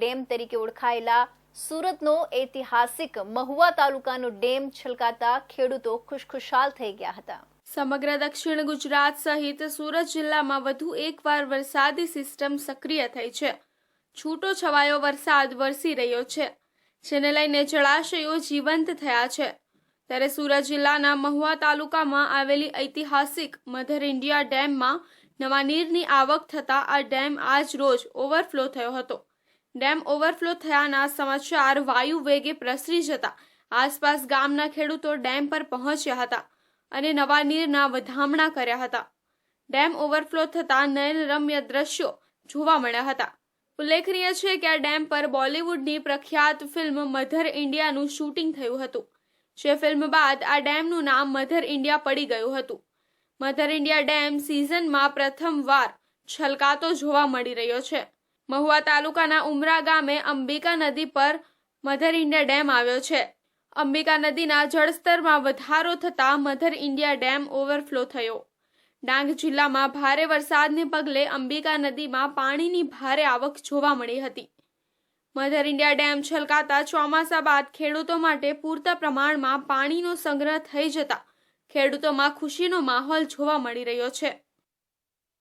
Dam તરીકે ઓળખાયેલા સુરતનો ઐતિહાસિક મહુવા તાલુકાનો ડેમ છલકાતા ખેડૂતો ખુશખુશાલ થઈ ગયા હતા. સમગ્ર દક્ષિણ ગુજરાત સહિત સુરત જિલ્લામાં વધુ એકવાર વરસાદી સિસ્ટમ સક્રિય થઈ છે. છૂટો છવાયો વરસાદ વરસી રહ્યો છે, જેને લઈને જળાશયો જીવંત થયા છે. ત્યારે સુરત જિલ્લાના મહુવા તાલુકામાં આવેલી ઐતિહાસિક મધર ઇન્ડિયા ડેમમાં નવા નીરની આવક થતાં આ ડેમ આજ રોજ ઓવરફ્લો થયો હતો. ડેમ ઓવરફ્લો થયાના સમાચાર વાયુ વેગે પ્રસરી જતા. આસપાસ ગામના ખેડૂતો ડેમ પર પહોંચ્યા હતા અને નવા નીરના વધામણા કર્યા હતા. ડેમ ઓવરફ્લો થતાં નયનરમ્ય દ્રશ્યો જોવા મળ્યા હતા. ઉલ્લેખનીય છે કે આ ડેમ પર બોલિવૂડની પ્રખ્યાત ફિલ્મ મધર ઇન્ડિયાનું શૂટિંગ થયું હતું, જે ફિલ્મ બાદ આ ડેમનું નામ મધર ઇન્ડિયા પડી ગયું હતું. મધર ઇન્ડિયા ડેમ સિઝનમાં પ્રથમવાર છલકાતો જોવા મળી રહ્યો છે. મહુવા તાલુકાના ઉમરા ગામે અંબિકા નદી પર મધર ઇન્ડિયા ડેમ આવ્યો છે. અંબિકા નદીના જળસ્તરમાં વધારો થતાં મધર ઇન્ડિયા ડેમ ઓવરફ્લો થયો. ડાંગ જિલ્લામાં ભારે વરસાદને પગલે અંબિકા નદીમાં પાણીની ભારે આવક જોવા મળી હતી. મધર ઇન્ડિયા ડેમ છલકાતા ચોમાસા બાદ ખેડૂતો માટે પૂરતા પ્રમાણમાં પાણીનો સંગ્રહ થઈ જતા ખેડૂતોમાં ખુશીનો માહોલ જોવા મળી રહ્યો છે.